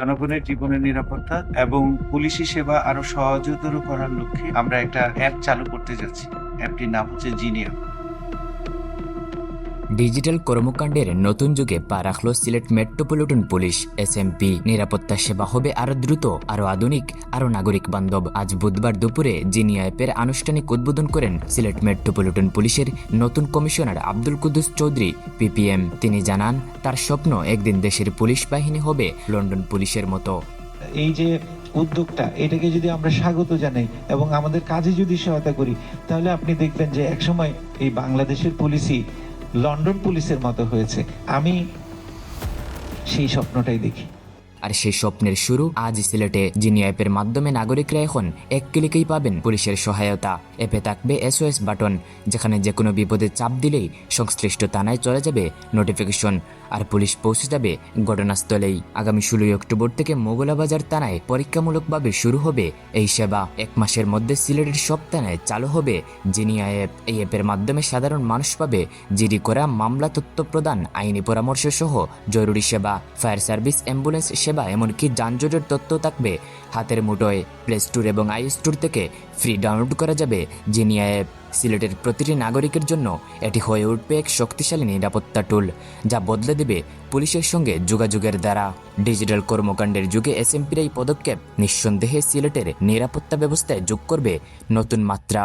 জনগণের জীবনের নিরাপত্তা এবং পুলিশি সেবা আরও সহজতর করার লক্ষ্যে আমরা একটা অ্যাপ চালু করতে যাচ্ছি। অ্যাপটির নাম হচ্ছে জিনিয়া ডিজিটাল কর্মকাণ্ডের নতুন যুগে পা রাখল সিলেট মেট্রোপলিটন পুলিশ, এসএমপি। নিরাপত্তা সেবা হবে আরও দ্রুত আরও আধুনিক আরও নাগরিক বান্ধব। আজ বুধবার দুপুরে জিনিয়া অ্যাপের আনুষ্ঠানিক উদ্বোধন করেন সিলেট মেট্রোপলিটন পুলিশের নতুন কমিশনার আব্দুল কুদ্দুস চৌধুরী, পিপিএম। তিনি জানান, তার স্বপ্ন একদিন দেশের পুলিশ বাহিনী হবে লন্ডন পুলিশের মতো। এই যে উদ্যোগটা, এটাকে যদি আমরা স্বাগত জানাই এবং আমাদের কাজে যদি সহায়তা করি, তাহলে আপনি দেখবেন যে একসময় এই বাংলাদেশের পুলিশই লন্ডন পুলিশের মতো হয়েছে। আমি সেই স্বপ্নটাই দেখি। আর সেই স্বপ্নের শুরু আজ সিলেটে জিনি অ্যাপের মাধ্যমে নাগরিকরা এখন এক ক্লিকেই পাবেন পুলিশের সহায়তা। অ্যাপে থাকবে এসওএস বাটন, যেখানে যে কোনো বিপদে চাপ দিলেই সংশ্লিষ্ট থানায় চলে যাবে নোটিফিকেশন আর পুলিশ পৌঁছে যাবে ঘটনাস্থলেই। আগামী ষোলোই অক্টোবর থেকে মোগলাবাজার থানায় পরীক্ষামূলকভাবে শুরু হবে এই সেবা। এক মাসের মধ্যে সিলেটের সব থানায় চালু হবে জিনিয়া অ্যাপ এই অ্যাপের মাধ্যমে সাধারণ মানুষ পাবে। জিডি করা, মামলা, তথ্য প্রদান, আইনি পরামর্শ সহ জরুরি সেবা। ফায়ার সার্ভিস, অ্যাম্বুলেন্স সেবা এমনকি যানজটের তথ্য থাকবে। হাতের মুঠোয় প্লে স্টোর এবং আই স্টোর থেকে ফ্রি ডাউনলোড করা যাবে জিনিয়া অ্যাপ সিলেটের প্রতিটি নাগরিকের জন্য এটি হয়ে উঠবে এক শক্তিশালী নিরাপত্তা টুল যা বদলে দেবে পুলিশের সঙ্গে যোগাযোগের দ্বারা। ডিজিটাল কর্মকাণ্ডের যুগে এসএমপির এই পদক্ষেপ নিঃসন্দেহে সিলেটের নিরাপত্তা ব্যবস্থায় যোগ করবে নতুন মাত্রা।